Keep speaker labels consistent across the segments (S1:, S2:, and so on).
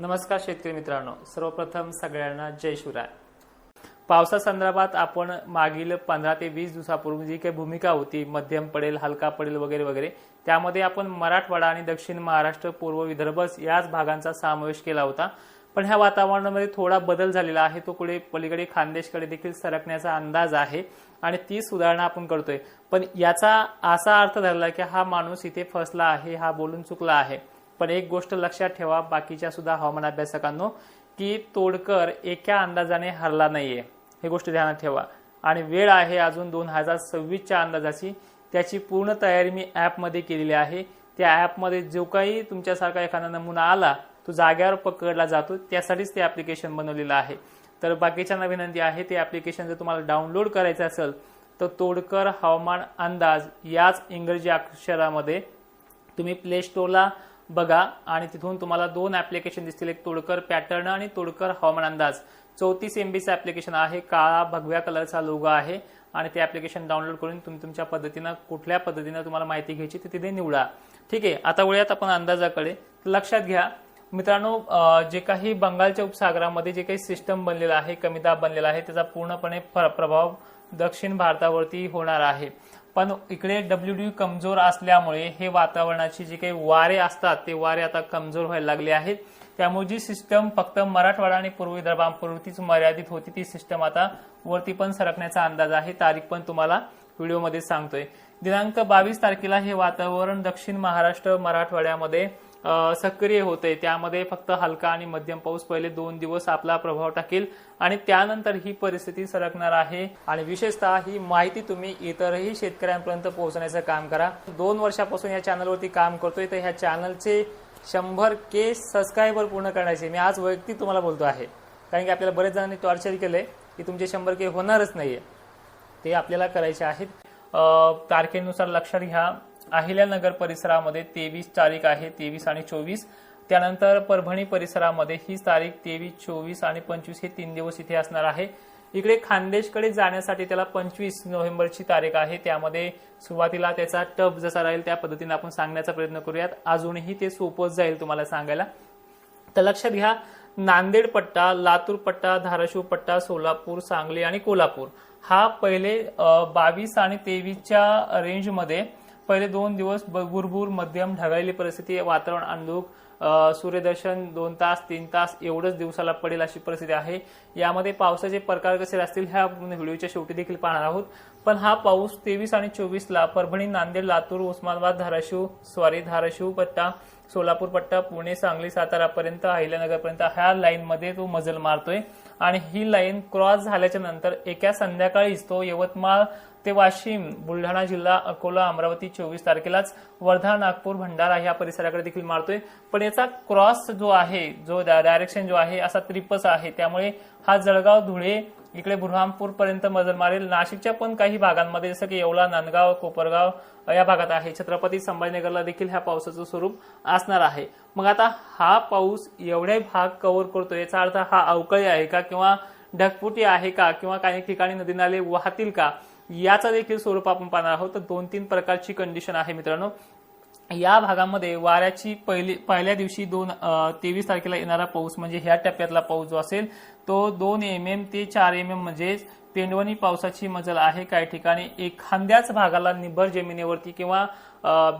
S1: नमस्कार शेतकरी मित्रांनो सर्वप्रथम सगळ्यांना जय शिवराय. पावसासंदर्भात आपण मागील पंधरा ते वीस दिवसापूर्वी जी काही भूमिका होती मध्यम पडेल हलका पडेल वगैरे वगैरे त्यामध्ये आपण मराठवाडा आणि दक्षिण महाराष्ट्र पूर्व विदर्भ याच भागांचा समावेश केला होता. पण ह्या वातावरणामध्ये थोडा बदल झालेला आहे तो कुठे पलीकडे खानदेशकडे देखील सरकण्याचा अंदाज आहे आणि ती सुधारणा आपण करतोय. पण याचा असा अर्थ धरला की हा माणूस इथे फसला आहे हा बोलून चुकला आहे. पण एक गोष्ट लक्षात ठेवा बाकीच्या सुद्धा हवामान अभ्यासकांनो की तोडकर एका अंदाजाने हरला नाहीये. हे गोष्ट ध्यानात ठेवा. आणि वेळ आहे अजून दोन हजार सव्वीसच्या अंदाजाची. त्याची पूर्ण तयारी मी ॲपमध्ये केलेली आहे. त्या ॲपमध्ये जो काही तुमच्यासारखा एखादा नमुना आला तो जाग्यावर पकडला जातो. त्यासाठीच ते ॲप्लिकेशन बनवलेलं आहे. तर बाकीच्यांना विनंती आहे ते ॲप्लिकेशन जर तुम्हाला डाउनलोड करायचं असेल तर तोडकर हवामान अंदाज याच इंग्रजी अक्षरामध्ये तुम्ही प्ले स्टोरला बघा आणि तिथून तुम्हाला दोन ऍप्लिकेशन दिसतील. एक तोडकर पॅटर्न आणि तोडकर हवामान अंदाज. चौतीस एमबीचं ऍप्लिकेशन आहे. काळा भगव्या कलरचा लोगो आहे. आणि ते ऍप्लिकेशन डाउनलोड करून तुम्ही तुमच्या पद्धतीनं कुठल्या पद्धतीनं तुम्हाला माहिती घ्यायची ती तिथे निवडा. ठीक आहे आता वळूयात आपण अंदाजाकडे. लक्षात घ्या. मित्रांनो जे काही बंगालच्या उपसागरामध्ये जे काही सिस्टम बनलेलं आहे कमी दाब बनलेला आहे त्याचा पूर्णपणे प्रभाव दक्षिण भारतावरती होणार आहे. पण इकडे डब्ल्यू डी कमजोर असल्यामुळे हे वातावरणाची जे काही वारे असतात ते वारे आता कमजोर व्हायला लागले आहेत. त्यामुळे जी सिस्टम फक्त मराठवाडा आणि पूर्व विदर्भापुरतीच मर्यादित होती ती सिस्टम आता वरती पण सरकण्याचा अंदाज आहे. तारीख पण तुम्हाला व्हिडिओमध्ये सांगतोय. दिनांक बावीस तारखेला हे वातावरण दक्षिण महाराष्ट्र मराठवाड्यामध्ये सक्रिय होते त्यामध्ये फक्त हलका आणि मध्यम पाऊस पहिले दोन दिवस आपला प्रभाव टाकेल आणि त्यानंतर ही परिस्थिती सरकणार आहे. आणि विशेषतः ही माहिती तुम्ही इतरही शेतकऱ्यांपर्यंत पोहोचण्याचं काम करा. दोन वर्षापासून या चॅनलवरती काम करतोय. तर ह्या चॅनलचे शंभर के सबस्क्रायबर पूर्ण करण्याचे मी आज वैयक्तिक तुम्हाला बोलतो आहे. कारण की आपल्याला बरेच जणांनी टॉर्चर केलंय की तुमचे शंभर के होणारच नाहीये. ते आपल्याला करायचे आहेत. तारखेनुसार लक्षात घ्या. अहिल्यानगर परिसरामध्ये तेवीस तारीख आहे तेवीस आणि चोवीस. त्यानंतर परभणी परिसरामध्ये ही तारीख तेवीस चोवीस आणि पंचवीस हे तीन दिवस इथे असणार आहे. इकडे खानदेशकडे जाण्यासाठी त्याला पंचवीस नोव्हेंबरची तारीख आहे. त्यामध्ये सुरुवातीला त्याचा टप जसा राहील त्या पद्धतीने आपण सांगण्याचा प्रयत्न करूयात. अजूनही ते सोपंच जाईल तुम्हाला सांगायला. तर लक्षात घ्या नांदेड पट्टा लातूर पट्टा धाराशिव पट्टा सोलापूर सांगली आणि कोल्हापूर. हा पहिले बावीस आणि तेवीसच्या रेंजमध्ये पहिले दोन दिवस भरभूर मध्यम ढगाळली परिस्थिती वातावरण अंधुक सूर्यदर्शन दोन तास तीन तास एवढंच दिवसाला पडेल अशी परिस्थिती आहे. यामध्ये पावसाचे प्रकार कसे असतील ह्या व्हिडिओच्या शेवटी देखील पाहणार आहोत. पण हा पाऊस तेवीस आणि चोवीसला परभणी नांदेड लातूर उस्मानाबाद धाराशिव स्वारी धाराशिव पट्टा सोलापूर पट्टा पुणे सांगली सातारापर्यंत अहिल्यानगरपर्यंत ह्या लाईनमध्ये तो मजल मारतोय. आणि ही लाईन क्रॉस झाल्याच्यानंतर एका संध्याकाळीच तो यवतमाळ ते वाशिम बुलढाणा जिल्हा अकोला अमरावती चोवीस तारखेलाच वर्धा नागपूर भंडारा या परिसराकडे देखील मारतोय. पण याचा क्रॉस जो आहे जो डायरेक्शन जो आहे असा त्रिपस आहे. त्यामुळे हा जळगाव धुळे इकडे बुरहामपूर पर्यंत मजल मारेल. नाशिकच्या पण काही भागांमध्ये जसं की येवला नांदगाव कोपरगाव या भागात आहे. छत्रपती संभाजीनगरला देखील ह्या पावसाचं स्वरूप असणार आहे. मग आता हा पाऊस एवढे भाग कव्हर करतो याचा अर्थ हा अवकाळी आहे का? किंवा ढगपुटी आहे का? किंवा काही ठिकाणी नदी नाले वाहतील का? याचा देखील स्वरूप आपण पाहणार आहोत. तर दोन तीन प्रकारची कंडिशन आहे मित्रांनो. या भागामध्ये वाऱ्याची पहिली पहिल्या दिवशी दोन तेवीस तारखेला येणारा पाऊस म्हणजे ह्या टप्प्यातला पाऊस जो असेल तो दोन एम एम ते चार एम एम म्हणजे पेंडवणी पावसाची मजल आहे. काही ठिकाणी एखाद्याच भागाला निबर जमिनीवरती किंवा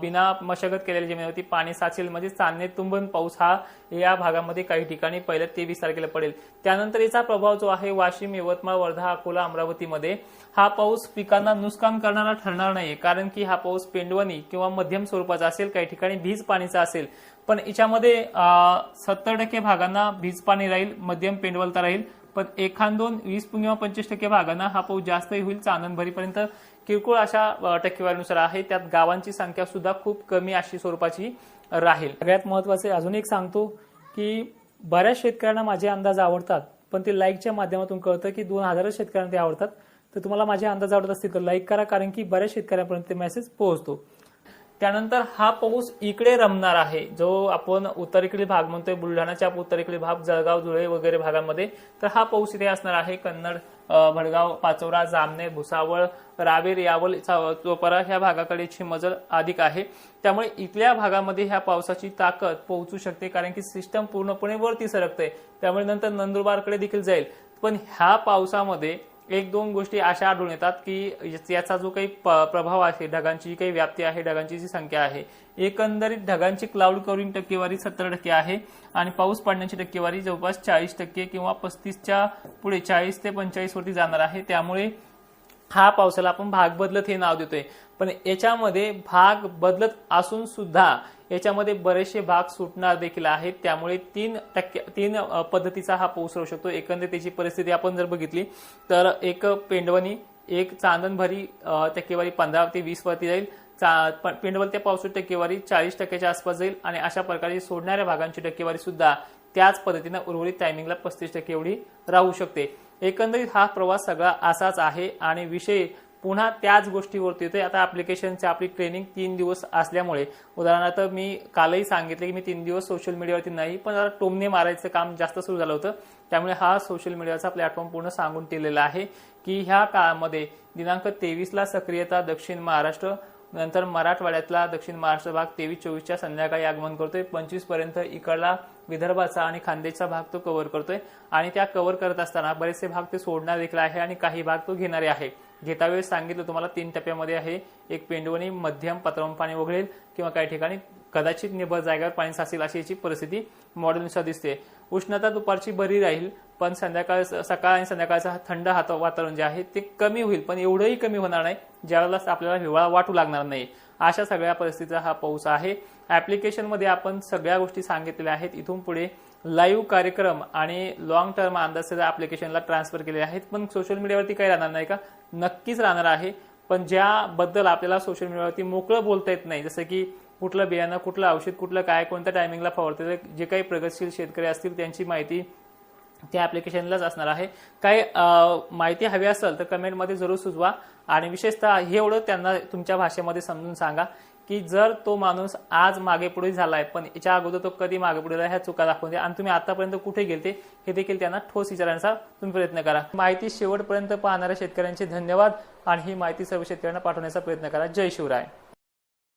S1: बिना मशागत केलेल्या जमिनीवरती पाणी साचेल म्हणजे चांदणे तुंबन पाऊस हा या भागामध्ये काही ठिकाणी पहिल्या तेवीस तारखेला पडेल. त्यानंतर याचा प्रभाव जो आहे वाशिम यवतमाळ वर्धा अकोला अमरावतीमध्ये हा पाऊस पिकांना नुकसान करणारा ठरणार नाही कारण की हा पाऊस पेंडवणी किंवा मध्यम स्वरूपाचा असेल काही ठिकाणी भीज पाणीचा असेल. पण याच्यामध्ये सत्तर टक्के भागांना भीज पाणी राहील मध्यम पेंडवलता राहील पण एखाद दोन वीस किंवा पंचवीस टक्के भागांना हा पाऊस जास्तही होईल चांदणभरीपर्यंत किरकोळ अशा टक्केवारीनुसार आहे. त्यात गावांची संख्या सुद्धा खूप कमी अशी स्वरूपाची राहील. सगळ्यात महत्त्वाचे अजून एक सांगतो की बऱ्याच शेतकऱ्यांना माझे अंदाज आवडतात पण ते लाईकच्या माध्यमातून कळतं की दोन हजारच शेतकऱ्यांना ते आवडतात. तर तुम्हाला माझे अंदाज आवडत असतील तर लाईक करा कारण की बऱ्याच शेतकऱ्यांपर्यंत ते मेसेज पोहोचतो. त्यानंतर हा पाऊस इकडे रमणार आहे. जो आपण उत्तरेकडील भाग म्हणतोय बुलढाणाच्या उत्तरेकडील भाग जळगाव धुळे वगैरे भागांमध्ये तर हा पाऊस इथे असणार आहे. कन्नड भडगाव पाचोरा जामनेर भुसावळ रावेर यावल चोपरा ह्या भागाकडे मजल अधिक आहे. त्यामुळे इथल्या भागामध्ये ह्या पावसाची ताकद पोहोचू शकते कारण की सिस्टम पूर्णपणे वरती सरकते त्यामुळे नंतर नंदुरबारकडे देखील जाईल. पण ह्या पावसामध्ये एक दोन गोष्टी अशा आढळून येतात की याचा जो काही प- प्रभाव आहे ढगांची जी काही व्याप्ती आहे ढगांची जी संख्या आहे एकंदरीत ढगांची क्लाउड कव्हरिंग टक्केवारी सत्तर टक्के आहे आणि पाऊस पडण्याची टक्केवारी जवळपास चाळीस टक्के किंवा पस्तीसच्या पुढे चाळीस ते पंचेचाळीस वरती जाणार आहे. त्यामुळे हा पावसाला आपण भाग बदलत हे नाव देतोय. पण याच्यामध्ये भाग बदलत असून सुद्धा याच्यामध्ये बरेचसे भाग सुटणार देखील आहेत. त्यामुळे तीन टक्के तीन पद्धतीचा हा पाऊस राहू शकतो. एकंदरीत त्याची परिस्थिती आपण जर बघितली तर एक पेंडवणी एक चांदणभरी टक्केवारी पंधरा ते वीस वरती जाईल. चा- प- पेंडवल ते पावसाची टक्केवारी चाळीस टक्क्याच्या आसपास जाईल आणि अशा प्रकारे सोडणाऱ्या भागांची टक्केवारी सुद्धा त्याच पद्धतीनं उर्वरित टायमिंगला पस्तीस टक्के एवढी राहू शकते. एकंदरीत हा प्रवास सगळा असाच आहे आणि विषय पुन्हा त्याच गोष्टीवरती येतोय. आता ॲप्लिकेशनची आपली ट्रेनिंग तीन दिवस असल्यामुळे उदाहरणार्थ मी कालही सांगितले की मी तीन दिवस सोशल मीडियावरती नाही पण जरा टोमने मारायचं काम जास्त सुरू झालं होतं. त्यामुळे हा सोशल मीडियाचा प्लॅटफॉर्म पूर्ण सांगून ठेवलेला आहे की ह्या काळामध्ये दिनांक तेवीसला सक्रियता दक्षिण महाराष्ट्र नंतर मराठवाड्यातला दक्षिण महाराष्ट्र भाग तेवीस चोवीसच्या संध्याकाळी आगमन करतोय. पंचवीसपर्यंत इकडला विदर्भाचा आणि खानदेशचा भाग तो कव्हर करतोय. आणि त्या कव्हर करत असताना बरेचसे भाग ते सोडणार देखील आहे आणि काही भाग तो घेणारे आहे. घेता वेळेस सांगितलं तुम्हाला तीन टप्प्यामध्ये आहे. एक पेंडवणी मध्यम पत्रम पाणी वगळेल किंवा काही ठिकाणी कदाचित निभर जागेवर पाणी साचेल अशी याची परिस्थिती मॉडेलनुसार दिसते. उष्णता दुपारची बरी राहील पण संध्याकाळ सकाळ आणि संध्याकाळचा थंड हात वातावरण जे आहे ते कमी होईल. पण एवढंही कमी होणार नाही ज्यावेळेला आपल्याला हिवाळा वाटू लागणार नाही. अशा सगळ्या परिस्थितीचा हा पाऊस आहे. ॲप्लिकेशनमध्ये आपण सगळ्या गोष्टी सांगितलेल्या आहेत. इथून पुढे लाईव्ह कार्यक्रम आणि लॉंग टर्म अंदाज ऍप्लिकेशनला ट्रान्सफर केले आहेत. पण सोशल मीडियावरती काही राहणार नाही का? नक्कीच राहणार आहे. पण ज्याबद्दल आपल्याला सोशल मीडियावरती मोकळं बोलता येत नाही जसं की कुठलं बियाणं कुठलं औषध कुठलं काय कोणत्या टायमिंगला फवारतं जे काही प्रगतशील शेतकरी असतील त्यांची माहिती त्या ॲप्लिकेशनलाच असणार आहे. काही माहिती हवी असेल तर कमेंटमध्ये जरूर सुचवा. आणि विशेषतः हे एवढं त्यांना तुमच्या भाषेमध्ये समजून सांगा की जर तो माणूस आज मागे पुढे झालाय पण याच्या अगोदर तो कधी मागे पुढे ह्या चुका दाखवून द्या. आणि तुम्ही आतापर्यंत कुठे गेलते हे देखील त्यांना ठोस विचारण्याचा तुम्ही प्रयत्न करा. माहिती शेवटपर्यंत पाहणाऱ्या शेतकऱ्यांचे धन्यवाद. आणि ही माहिती सर्व शेतकऱ्यांना पाठवण्याचा प्रयत्न करा. जय शिवराय.